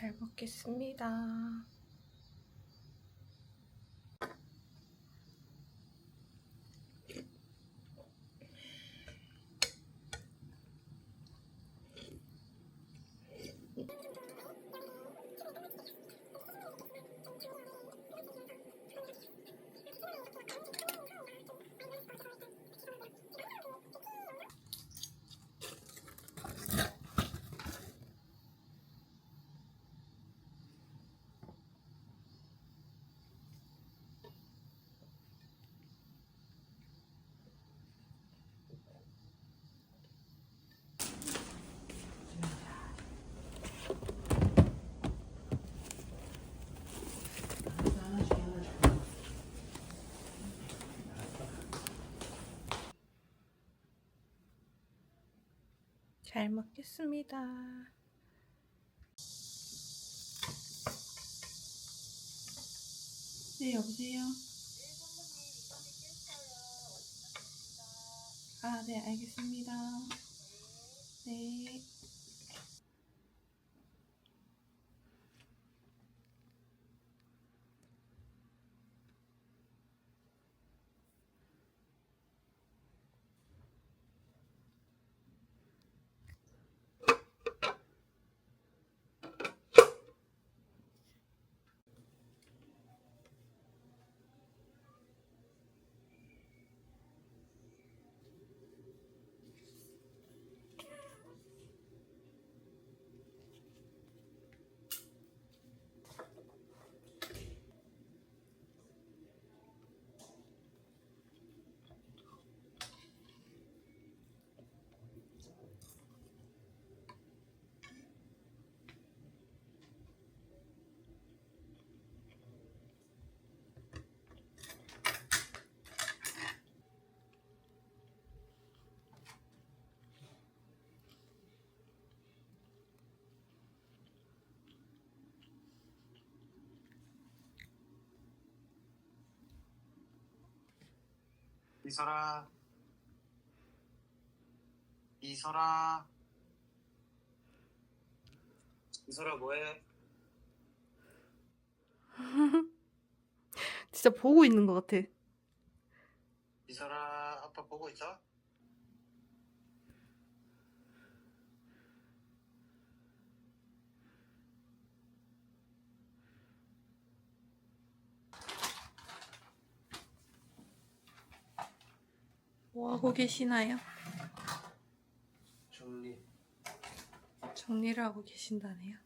잘 먹겠습니다. 잘 먹겠습니다. 네, 여보세요? 아, 네, 알겠습니다. 네. 이설아 이설아 이설아 뭐해? 진짜 보고 있는 것 같아. 이설아 아빠 보고 있어? 뭐 하고 계시나요? 정리 정리를 하고 계신다네요.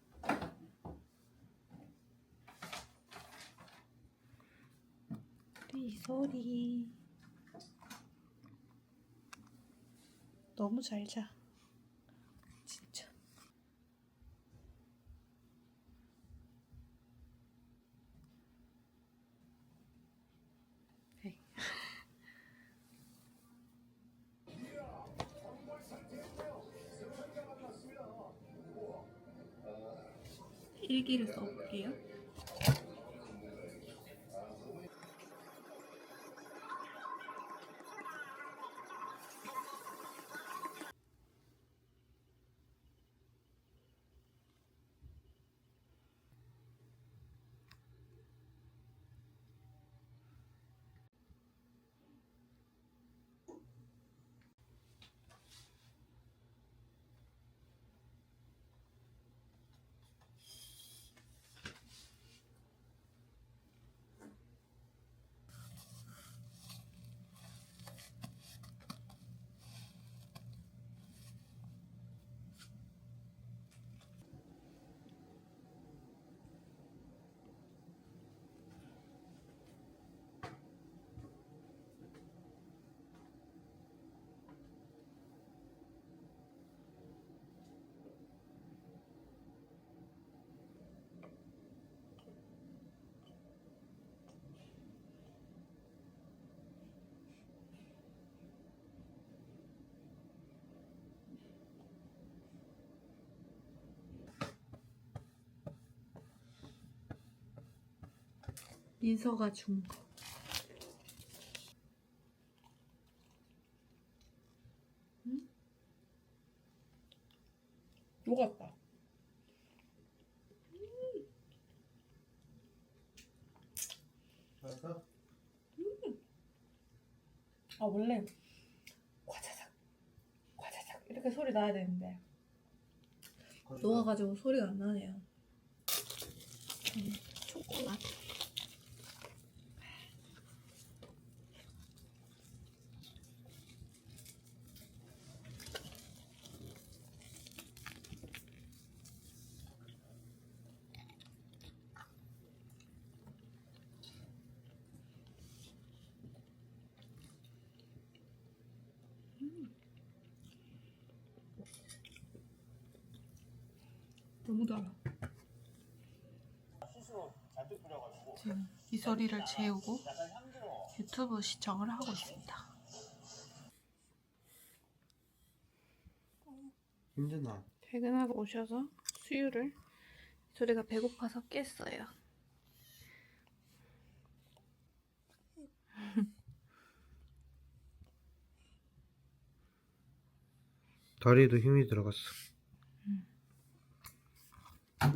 우리 이소리 너무 잘 자. 일기를 써볼게요. 인서가 준 거. 응? 녹았다. 음. 아 원래 과자삭 과자삭 이렇게 소리 나야 되는데 녹아가지고 소리가 안 나네요. 음. 너무 달아. 지금 이 소리를 재우고 유튜브 시청을 하고 있습니다. 힘드나? 퇴근하고 오셔서 수유를 소리가 배고파서 깼어요. 다리에도 힘이 들어갔어. 음.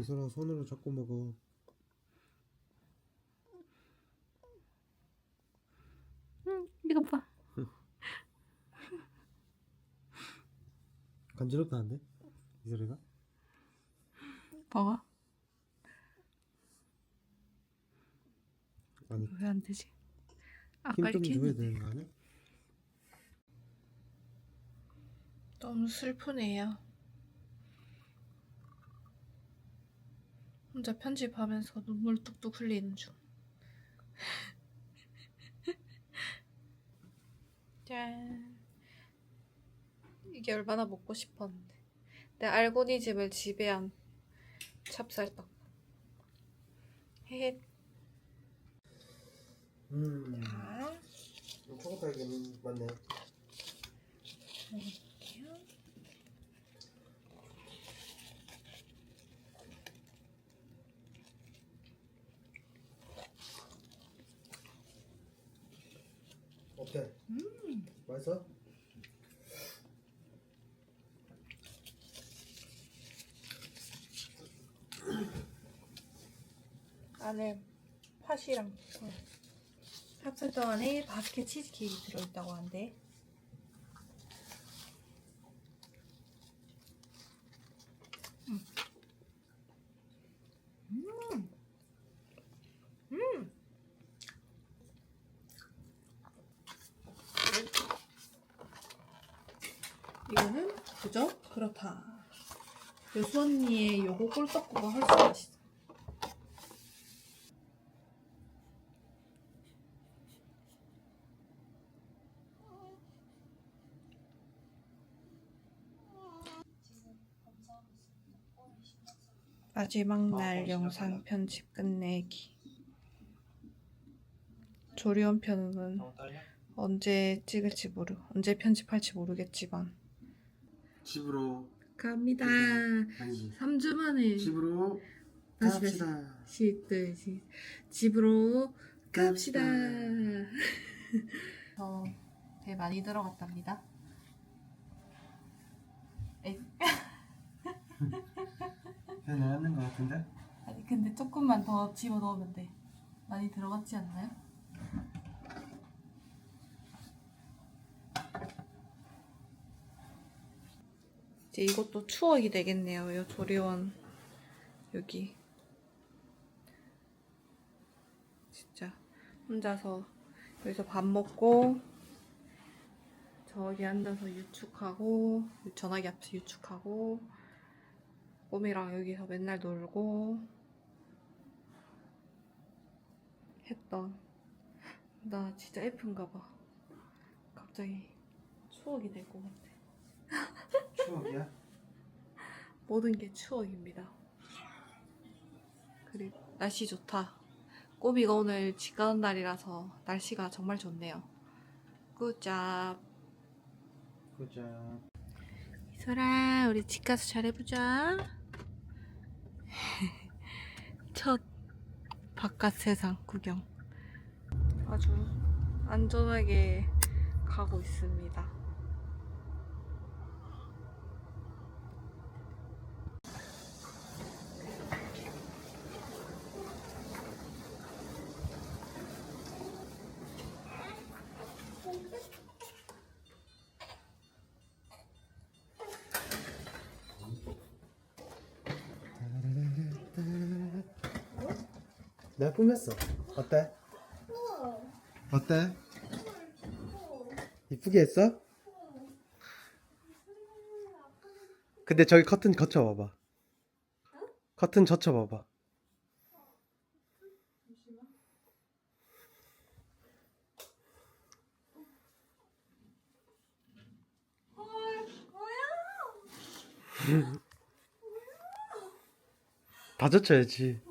이소라 손으로 잡고 먹어. 응, 이거 봐. 간지럽다는데? 이 소리가? 봐봐. 아니 왜 안 되지? 아까 힘좀 이렇게 줘야 했는데. 되는 거 아니야? 너무 슬프네요. 혼자 편집하면서 눈물 뚝뚝 흘리는 중. 짠. 이게 얼마나 먹고 싶었는데. 내 알고리즘을 지배한 찹쌀떡. 헤헤. 음. 자, 초코파이 맞네. 먹을게요. 어때? 음. 맛있어? 안에 팥이랑 찹쌀떡 안에 바스켓 치즈케이크 들어있다고 하는데 음. 음. 음. 이거는 그저 그렇다. 요수 언니의 요거 꿀떡구가 훨씬 맛있어. 마지막 날 영상 편집 끝내기. 조리원 편은 떨려? 언제 찍을지 모르, 언제 편집할지 모르겠지만 집으로 갑니다. 아니지. 3주 만에 집으로 다시, 다시. 갑시다. 시들 시 집으로 갑시다. 갑시다. 저배 많이 들어갔답니다. 에이, 배 나왔는 거 같은데? 아니 근데 조금만 더 집어 넣으면 돼. 많이 들어갔지 않나요? 이제 이것도 추억이 되겠네요. 요 조리원 여기 진짜 혼자서 여기서 밥 먹고 저기 앉아서 유축하고 전화기 앞에서 유축하고 꼬미랑 여기서 맨날 놀고 했던. 나 진짜 F인가 봐. 갑자기 추억이 될 것 같아. 추억이야? 모든 게 추억입니다. 그리고 날씨 좋다. 꼬미가 오늘 집 가는 날이라서 날씨가 정말 좋네요. 굿잡 보자. 이소라 우리 집 가서 잘해보자 첫 바깥 세상 구경. 아주 안전하게 가고 있습니다 내가 꾸몄어. 어때? 어때? 이쁘게 했어? 근데 저기 커튼 거쳐봐봐. 커튼 젖혀봐봐. 다 젖혀야지.